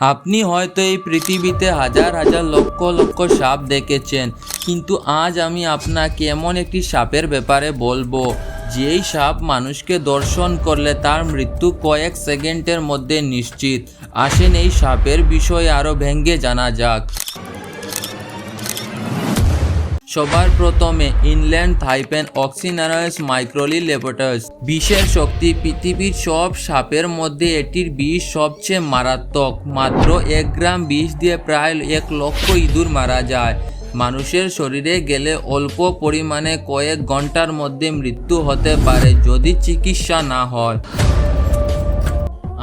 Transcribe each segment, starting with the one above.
আপনি হয়তো এই পৃথিবীতে হাজার হাজার, লক্ষ লক্ষ সাপ দেখেছেন, কিন্তু আজ আমি আপনাকে এমন একটি সাপের ব্যাপারে বলব। যেই সাপ মানুষকে দর্শন করলে তার মৃত্যু কয়েক সেকেন্ডের মধ্যে নিশ্চিত। আসেন এই সাপের বিষয়ে আরও ভেঙ্গে জানা যাক। সবার প্রথমে ইনল্যান্ড থাইপেন অক্সিনারস মাইক্রোলি লেপটাস বিষের শক্তি পৃথিবীর সব সাপের মধ্যে এটির বিষ সবচেয়ে মারাত্মক। মাত্র এক গ্রাম বিষ দিয়ে প্রায় এক লক্ষ ইঁদুর মারা যায়। মানুষের শরীরে গেলে অল্প পরিমাণে কয়েক ঘণ্টার মধ্যে মৃত্যু হতে পারে যদি চিকিৎসা না হয়।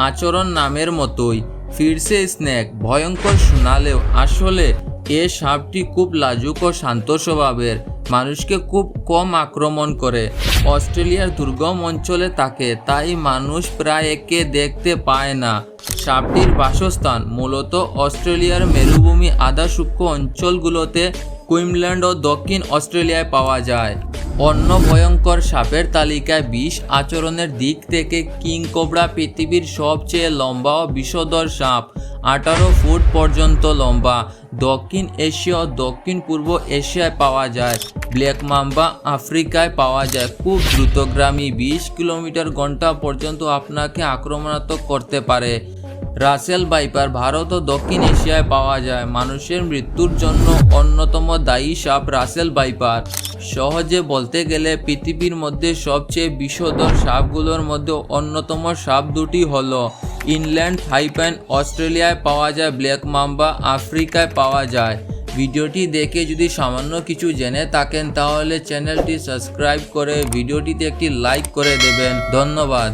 আচরণ নামের মতোই। ফিরসে স্নেক, ভয়ঙ্কর শোনালেও আসলে এ সাপটি খুব লাজুক ও শান্ত স্বভাবের। মানুষকে খুব কম আক্রমণ করে। অস্ট্রেলিয়ার দুর্গম অঞ্চলে থাকে, তাই মানুষ প্রায় একে দেখতে পায় না। সাপটির বাসস্থান মূলত অস্ট্রেলিয়ার মেরুভূমি আধা সূক্ষ্ম অঞ্চলগুলোতে কুইমল্যান্ড ও দক্ষিণ অস্ট্রেলিয়ায় পাওয়া যায়। অন্য ভয়ঙ্কর সাপের তালিকায় বিষ আচরণের দিক থেকে কিং কোবরা পৃথিবীর সবচেয়ে লম্বা ও বিষধর সাপ, আঠারো ফুট পর্যন্ত লম্বা। দক্ষিণ এশিয়া ও দক্ষিণ পূর্ব এশিয়ায় পাওয়া যায়। ব্ল্যাক মাম্বা আফ্রিকায় পাওয়া যায়। খুব দ্রুতগ্রামী বিশ কিলোমিটার ঘণ্টা পর্যন্ত আপনাকে আক্রমণাত্মক করতে পারে। রাসেল বাইপার ভারত ও দক্ষিণ এশিয়ায় পাওয়া যায়। মানুষের মৃত্যুর জন্য অন্যতম দায়ী সাপ রাসেল বাইপার সহজে বলতে গেলে পৃথিবীর মধ্যে সবচেয়ে বিষধর সাপগুলোর মধ্যে অন্যতম সাপ দুটি হল ইনল্যান্ড থাইপ্যান অস্ট্রেলিয়ায় পাওয়া যায়, ব্ল্যাক মাম্বা আফ্রিকায় পাওয়া যায়। ভিডিওটি দেখে যদি সামান্য কিছু জেনে থাকেন, তাহলে চ্যানেলটি সাবস্ক্রাইব করে ভিডিওটিতে একটি লাইক করে দেবেন। ধন্যবাদ।